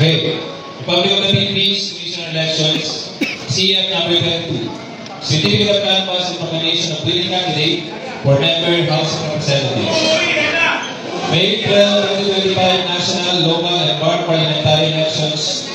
Okay. Republic of the Philippines, Commission on Elections, CF number 22. Certificate of Canvas and Proclamation of Winning Candidate for Member House of Representatives. May 12, 2025 National, Local, and Bar Parliamentary Elections.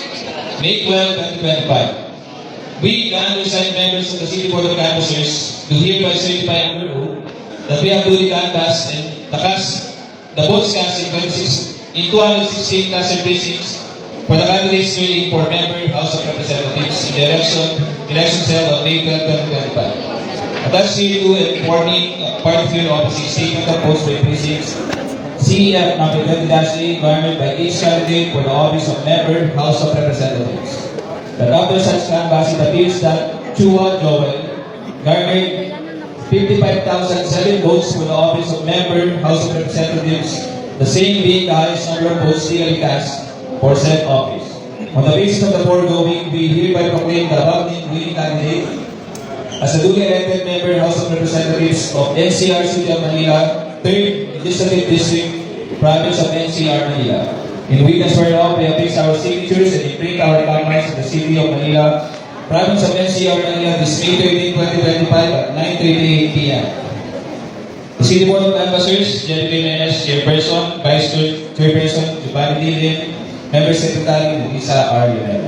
May 12, 2025. We, the undersigned members of the City Board of Canvassers, do hereby certify under oath that we have duly canvassed and the cast, the votes cast in 26, in 216 castle precincts for the candidates running for member House of Representatives in the election, election cell on May 12, 2025. Attached here to informing uh, part of your statement of votes by precincts CEF number 20-A garnered by each candidate for the office of member House of Representatives. That after such canvass, it appears that Chua Joel garnered 55,007 votes for the office of member House of Representatives, the same being the highest number of votes legally cast for said office. On the basis of the foregoing, we hereby proclaim the above named winning candidate as a duly elected member House of Representatives of NCR City of Manila, 3rd Legislative District, Province of NCR Manila. In witness whereof, we affix our signatures and imprint our comments in the City of Manila, Province of NCR Manila, this May 13, 2025 at 9.38 p.m. The City Board of Canvassers, Jerry Jimenez, Chairperson, Vice Chair- Chairperson, Giovanni Dillon, Member Secretary, Luisa R. Yunel.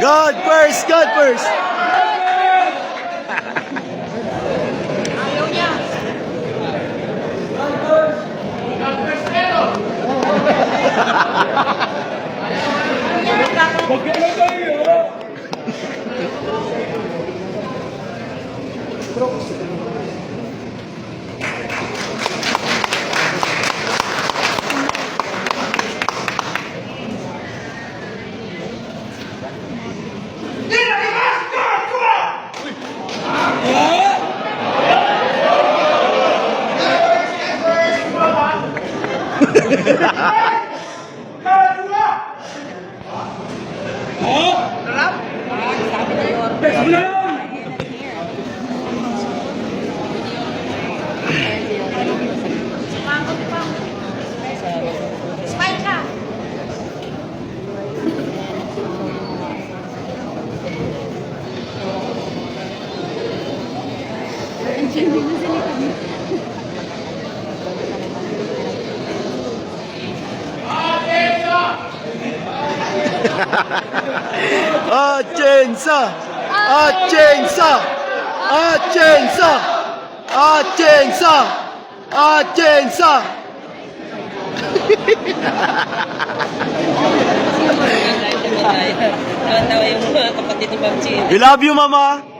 God first, God first. Ha ha ha! Mga kapatid ni Ma'am Chi. We love you, Mama!